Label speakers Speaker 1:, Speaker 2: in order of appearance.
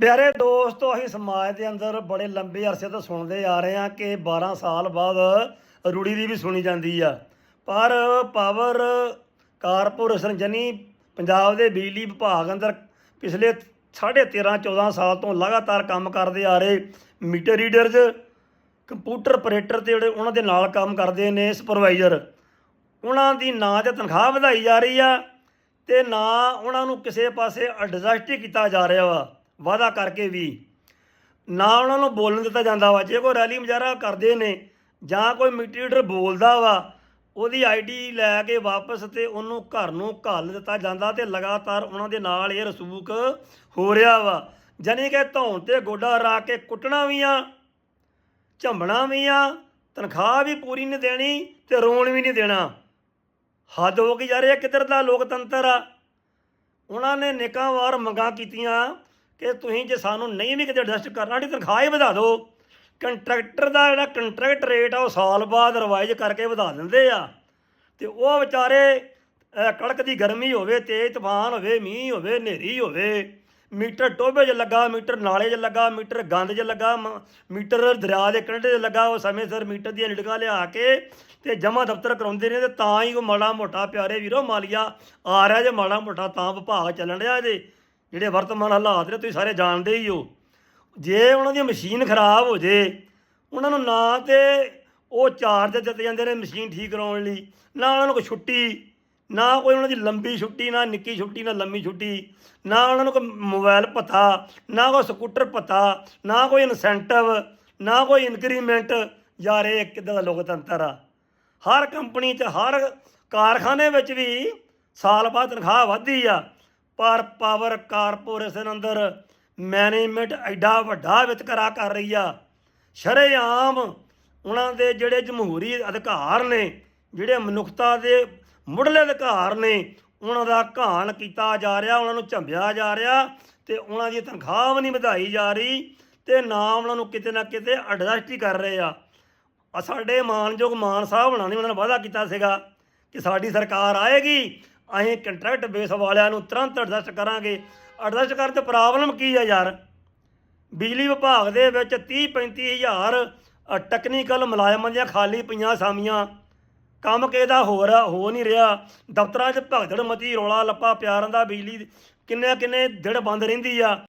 Speaker 1: ਪਿਆਰੇ ਦੋਸਤੋ, ਅਸੀਂ ਸਮਾਜ ਦੇ ਅੰਦਰ ਬੜੇ ਲੰਬੇ ਅਰਸੇ ਤੋਂ ਸੁਣਦੇ ਆ ਰਹੇ ਹਾਂ ਕਿ 12 ਸਾਲ ਬਾਅਦ ਰੂੜੀ ਦੀ ਵੀ ਸੁਣੀ ਜਾਂਦੀ ਆ। ਪਰ ਪਾਵਰ ਕਾਰਪੋਰੇਸ਼ਨ ਜਨੀ ਪੰਜਾਬ ਦੇ ਬਿਜਲੀ ਵਿਭਾਗ ਅੰਦਰ ਪਿਛਲੇ 13.5 14 ਸਾਲ ਤੋਂ ਲਗਾਤਾਰ ਕੰਮ ਕਰਦੇ ਆ ਰਹੇ ਮੀਟਰ ਰੀਡਰਜ਼ ਕੰਪਿਊਟਰ ਆਪਰੇਟਰ ਤੇ ਜਿਹੜੇ ਉਹਨਾਂ ਦੇ ਨਾਲ ਕੰਮ ਕਰਦੇ ਨੇ, ਸੁਪਰਵਾਈਜ਼ਰ, ਉਹਨਾਂ ਦੀ ਨਾ ਤੇ ਤਨਖਾਹ ਵਧਾਈ ਜਾ ਰਹੀ ਆ ਤੇ ਨਾ ਉਹਨਾਂ ਨੂੰ ਕਿਸੇ ਪਾਸੇ ਐਡਜਸਟ ਕੀਤਾ ਜਾ ਰਿਹਾ ਵਾ। ਵਾਅਦਾ ਕਰਕੇ ਵੀ ਨਾ ਉਹਨਾਂ ਨੂੰ ਬੋਲਣ ਦਿੱਤਾ ਜਾਂਦਾ ਵਾ। ਜੇ ਕੋਈ ਰੈਲੀ ਮੁਜ਼ਾਹਰਾ ਕਰਦੇ ਨੇ ਜਾਂ ਕੋਈ ਮੀਟਰ ਬੋਲਦਾ ਵਾ, ਉਹਦੀ ਆਈਡੀ ਲੈ ਕੇ ਵਾਪਸ ਤੇ ਉਹਨੂੰ ਘਰ ਨੂੰ ਘੱਲ ਦਿੱਤਾ ਜਾਂਦਾ ਤੇ ਲਗਾਤਾਰ ਉਹਨਾਂ ਦੇ ਨਾਲ ਇਹ ਰਸੂਕ ਹੋ ਰਿਹਾ ਵਾ। ਜਾਣੀ ਕਿ ਧੌਣ ਤੇ ਗੋਡਾ ਰੱਖ ਕੇ ਕੁੱਟਣਾ ਵੀ ਆ, ਝੰਬਣਾ ਵੀ ਆ, ਤਨਖਾਹ ਵੀ ਪੂਰੀ ਨਹੀਂ ਦੇਣੀ ਤੇ ਰੋਣ ਵੀ ਨਹੀਂ ਦੇਣਾ। ਹੱਦ ਹੋ ਗਈ ਯਾਰ, ਇਹ ਕਿੱਧਰ ਦਾ ਲੋਕਤੰਤਰ ਆ? ਉਹਨਾਂ ਨੇ ਨਿਕਾਂ ਵਾਰ ਮੰਗਾਂ ਕੀਤੀਆਂ ਕਿ ਤੁਸੀਂ ਜੇ ਸਾਨੂੰ ਨਹੀਂ ਵੀ ਕਿਤੇ ਐਡਜਸਟ ਕਰਨਾ ਸਾਡੀ ਤਨਖਾਹ ਹੀ ਵਧਾ ਦਿਓ। ਕੰਟਰੈਕਟਰ ਦਾ ਜਿਹੜਾ ਕੰਟਰੈਕਟ ਰੇਟ ਆ ਉਹ ਸਾਲ ਬਾਅਦ ਰਿਵਾਈਜ਼ ਕਰਕੇ ਵਧਾ ਦਿੰਦੇ ਆ। ਤੇ ਉਹ ਵਿਚਾਰੇ ਅਹ, ਕੜਕ ਦੀ ਗਰਮੀ ਹੋਵੇ ਤੇਜ਼ ਤੂਫਾਨ ਹੋਵੇ ਮੀਂਹ ਹੋਵੇ ਹਨੇਰੀ ਹੋਵੇ ਮੀਟਰ ਟੋਭੇ 'ਚ ਲੱਗਾ ਮੀਟਰ ਨਾਲੇ 'ਚ ਲੱਗਾ ਮੀਟਰ ਗੰਦ 'ਚ ਲੱਗਾ ਮ- ਮੀਟਰ ਦਰਿਆ ਦੇ ਕੰਢੇ 'ਚ ਲੱਗਾ ਉਹ ਸਮੇਂ ਸਿਰ ਮੀਟਰ ਦੀਆਂ ਲੀਡਕਾਂ ਲਿਆ ਕੇ ਤੇ ਜਮਾ ਦਫ਼ਤਰ ਕਰਾਉਂਦੇ ਨੇ ਤੇ ਤਾਂ ਹੀ ਉਹ ਮਾੜਾ ਮੋਟਾ ਪਿਆਰੇ ਵੀਰੋ ਮਾਲੀਆ ਆ ਰਿਹਾ ਜੇ ਮਾੜਾ ਮੋਟਾ ਤਾਂ ਵਿਭਾਗ ਚੱਲਣ ਰਿਹਾ ਇਹਦੇ। ਜਿਹੜੇ ਵਰਤਮਾਨ ਹਾਲਾਤ ਨੇ, ਤੁਸੀਂ ਸਾਰੇ ਜਾਣਦੇ ਹੀ ਹੋ। ਜੇ ਉਹਨਾਂ ਦੀ ਮਸ਼ੀਨ ਖਰਾਬ ਹੋ ਜੇ, ਉਹਨਾਂ ਨੂੰ ਨਾ ਤੇ ਉਹ ਚਾਰਜ ਦਿੱਤੇ ਜਾਂਦੇ ਨੇ ਮਸ਼ੀਨ ਠੀਕ ਕਰਾਉਣ ਲਈ, ਨਾ ਉਹਨਾਂ ਨੂੰ ਕੋਈ ਛੁੱਟੀ, ਨਾ ਕੋਈ ਉਹਨਾਂ ਦੀ ਲੰਬੀ ਛੁੱਟੀ, ਨਾ ਨਿੱਕੀ ਛੁੱਟੀ, ਨਾ ਲੰਮੀ ਛੁੱਟੀ, ਨਾ ਉਹਨਾਂ ਨੂੰ ਕੋਈ ਮੋਬਾਈਲ ਪਤਾ, ਨਾ ਕੋਈ ਸਕੂਟਰ ਪਤਾ, ਨਾ ਕੋਈ ਇਨਸੈਂਟਿਵ ਨਾ ਕੋਈ ਇਨਕਰੀਮੈਂਟ ਯਾਰ, ਇਹ ਕਿੱਦਾਂ ਦਾ ਲੋਕਤੰਤਰ ਆ। ਹਰ ਕੰਪਨੀ 'ਚ, ਹਰ ਕਾਰਖਾਨੇ ਵਿੱਚ ਵੀ ਸਾਲ ਬਾਅਦ ਤਨਖਾਹ ਵਧਦੀ ਆ। ਪਰ ਪਾਵਰ ਕਾਰਪੋਰੇਸ਼ਨ ਅੰਦਰ ਮੈਨੇਜਮੈਂਟ ਐਡਾ ਵੱਡਾ ਵਿਤਕਰਾ ਕਰ ਰਹੀ ਆ। ਸ਼ਰੇਆਮ ਉਹਨਾਂ ਦੇ ਜਿਹੜੇ ਜਮਹੂਰੀ ਅਧਿਕਾਰ ਨੇ, ਜਿਹੜੇ ਮਨੁੱਖਤਾ ਦੇ ਮੁੱਢਲੇ ਅਧਿਕਾਰ ਨੇ, ਉਹਨਾਂ ਦਾ ਘਾਣ ਕੀਤਾ ਜਾ ਰਿਹਾ, ਉਹਨਾਂ ਨੂੰ ਝੰਬਿਆ ਜਾ ਰਿਹਾ ਤੇ ਉਹਨਾਂ ਦੀ ਤਨਖਾਹ ਵੀ ਨਹੀਂ ਵਧਾਈ ਜਾ ਰਹੀ ਤੇ ਨਾ ਉਹਨਾਂ ਨੂੰ ਕਿਤੇ ਨਾ ਕਿਤੇ ਐਡਜਸਟ ਹੀ ਕਰ ਰਹੇ ਆ। ਸਾਡੇ ਮਾਨਯੋਗ ਮਾਨ ਸਾਹਿਬ ਹੋਣਾ ਨੇ ਉਹਨਾਂ ਨੇ ਵਾਅਦਾ ਕੀਤਾ ਸੀਗਾ ਕਿ ਸਾਡੀ ਸਰਕਾਰ ਆਏਗੀ ਅਸੀਂ ਕੰਟਰੈਕਟ ਬੇਸ ਵਾਲਿਆਂ ਨੂੰ ਤੁਰੰਤ ਐਡਜਸਟ ਕਰਾਂਗੇ। ਐਡਜਸਟ ਕਰਨ ਤੇ ਪ੍ਰੋਬਲਮ ਕੀ ਆ ਯਾਰ? ਬਿਜਲੀ ਵਿਭਾਗ ਦੇ ਵਿੱਚ 30 35 ਹਜ਼ਾਰ ਟੈਕਨੀਕਲ ਮੁਲਾਜ਼ਮਾਂ ਦੀਆਂ ਖਾਲੀ ਪਈਆਂ ਸਾਮੀਆਂ। ਕੰਮ ਕਿਹਦਾ ਹੋ ਰਿਹਾ, ਹੋ ਨਹੀਂ ਰਿਹਾ। ਦਫ਼ਤਰਾਂ 'ਚ ਭਗਦੜ ਮਚੀ, ਰੌਲਾ ਲੱਪਾ ਪਿਆਰਾਂ ਦਾ ਬਿਜਲੀ ਕਿੰਨੇ ਕਿੰਨੇ ਦਿਨ ਬੰਦ ਰਹਿੰਦੀ ਆ।